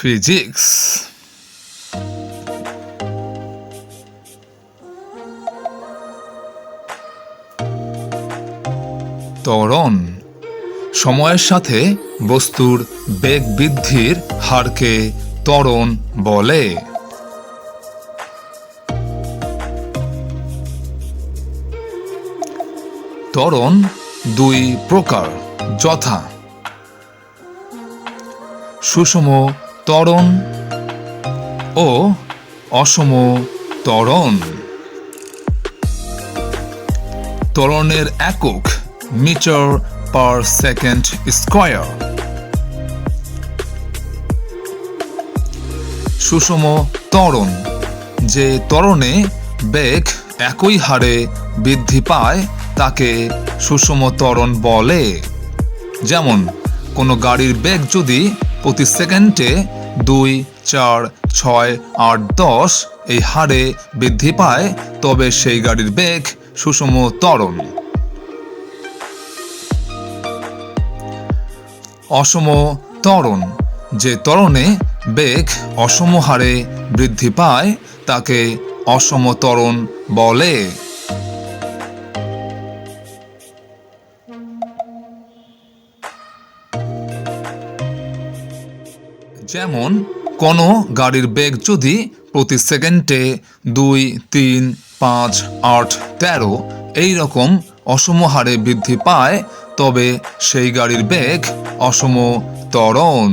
Physics ত্বরণ, সময়ের সাথে বস্তুর বেগ বৃদ্ধির হারকে ত্বরণ বলে। ত্বরণ দুই প্রকার, যথা সুষম ত্বরণ ও অসম ত্বরণ। ত্বরণের একক মিটার পার সেকেন্ড স্কয়ার। সুষম ত্বরণ, যে ত্বরণে বেগ একই হারে বৃদ্ধি পায়, তাকে সুষম ত্বরণ বলে। যেমন, কোনো গাড়ির বেগ যদি প্রতি সেকেন্ডে দুই, চার, ছয়, আট, দশ এই হারে বৃদ্ধি পায়, তবে সেই গাড়ির বেগ সুষম ত্বরণ অসম ত্বরণ যে ত্বরণে বেগ অসম হারে বৃদ্ধি পায়, তাকে অসম ত্বরণ বলে। যেমন, কোনো গাড়ির বেগ যদি প্রতি সেকেন্ডে দুই, তিন, পাঁচ, আট, তেরো এই রকম অসম হারে বৃদ্ধি পায়, তবে সেই গাড়ির বেগ অসম ত্বরণ